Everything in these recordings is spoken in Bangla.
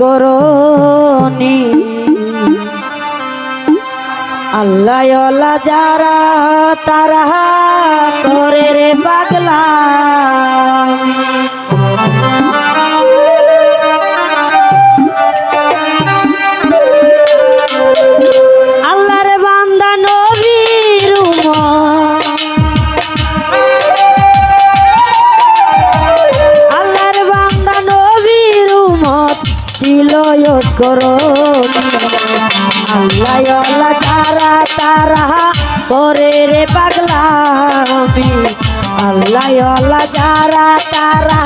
করনি। আল্লাহ আল্লাহ যারা তারা করে রে পাগলা করনি আল্লাহ তারা তারা করে রে পাগলামি আল্লাহ যারা তারা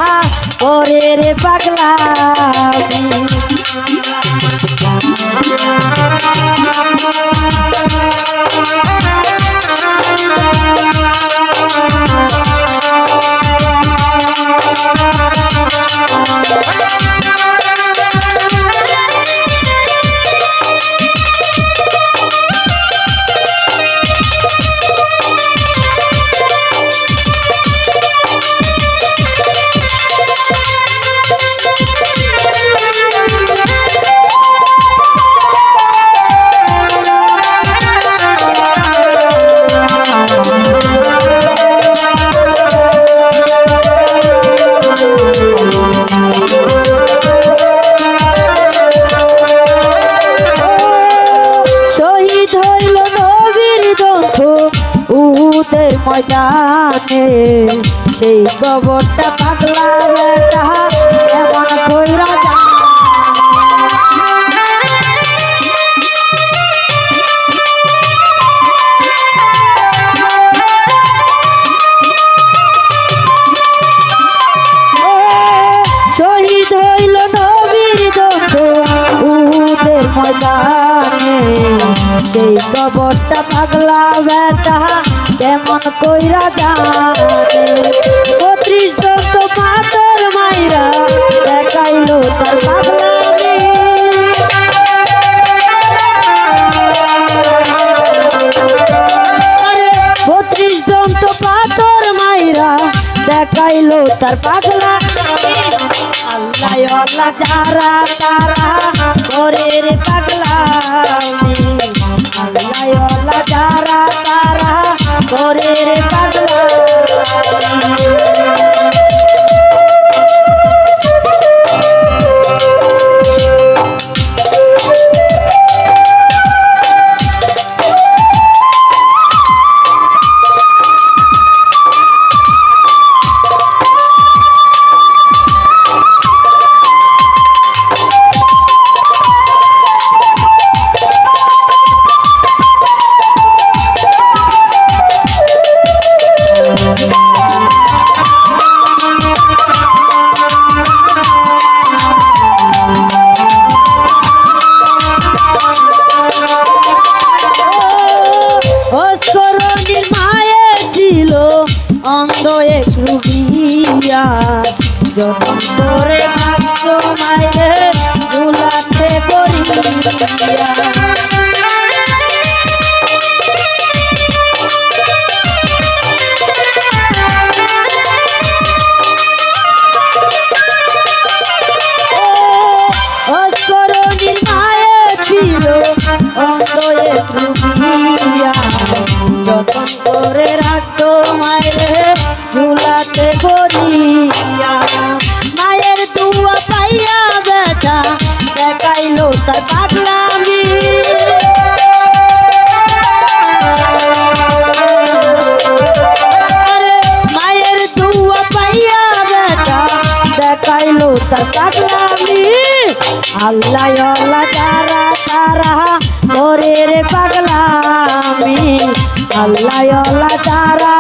করে রে পাগলামি ময়দানে সেই কবরটা পাগলা এমন জানে সেই কবরটা পাগলা কইরা জানে বত্রিশ দন্ত পাথর মাইরা দেখাইলো তার পাগলামি বত্রিশ দন্ত পাথর মাইরা দেখাইলো তার পাগলা আল্লাহ আল্লাহ যারা তারা করে রে পাগলামি রুবিয়া যতন করে ভাবছ মায়ে তার পাগলামি। মায়ের দুয়া পাইয়া বেটা দেখাইলো তার পাগলামি। আল্লাহ আল্লাহ, তারা তারা, ওরে রে পাগলামি। আল্লাহ আল্লাহ, তারা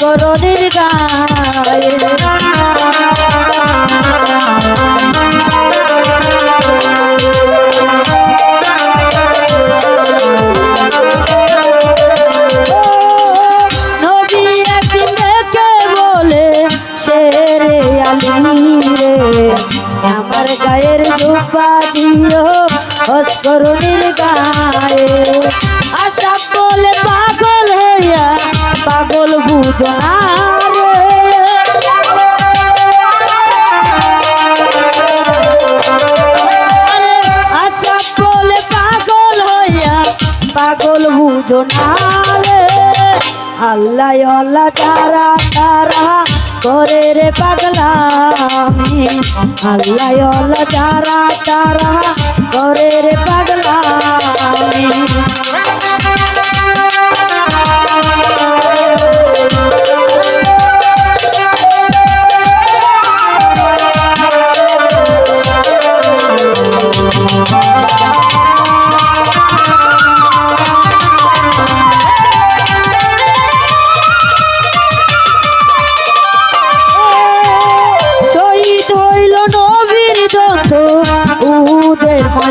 অস্করণের গায়ে। আমার গায়ের জুব্বা দিও অস্করণের গায়ে। পাগল বুঝো না রে আল্লাহ আল্লাহ, তারা তারা করে রে পাগলা আল্লাহ আল্লাহ, তারা তারা করে রে পাগলামি।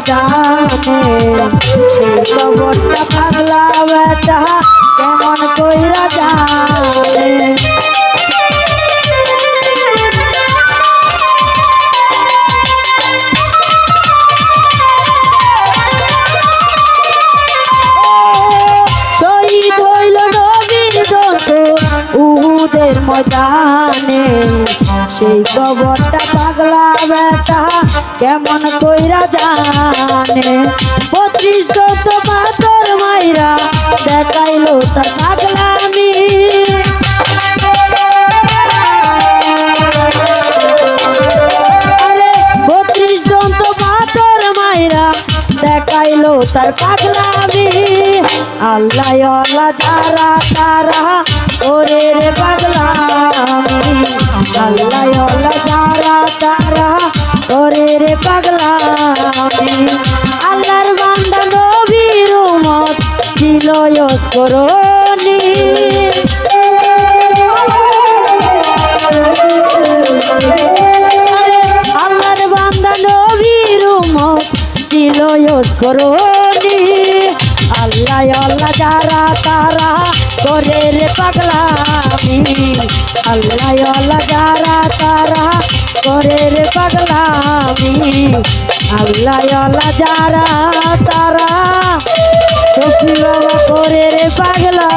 মজানে সেই খবরটা পাগলা বেটা কেমন কইরা জানে ময়দানে সেই খবরটা পাগলা বেটা। কেমন কইরা জানে? বত্রিশ দন্ত পাথর মাইরা দেখাইলো তার পাগলামি। বত্রিশ দন্ত পাথর মাইরা দেখাইলো তার পাগলামি। আল্লাহ আল্লাহ, যারা, তারা, ওরে রে পাগলামি। আল্লাহ আরে আল্লাহর বান্দা নবীর ছিল করণী। আল্লাহ আল্লাহ যারা তারা করে রে পাগলামি। আল্লাহ আল্লাহ যারা তারা করে রে পাগলামি। আল্লাহ আল্লাহ যারা তারা সখী বাবা করে রে পাগলা।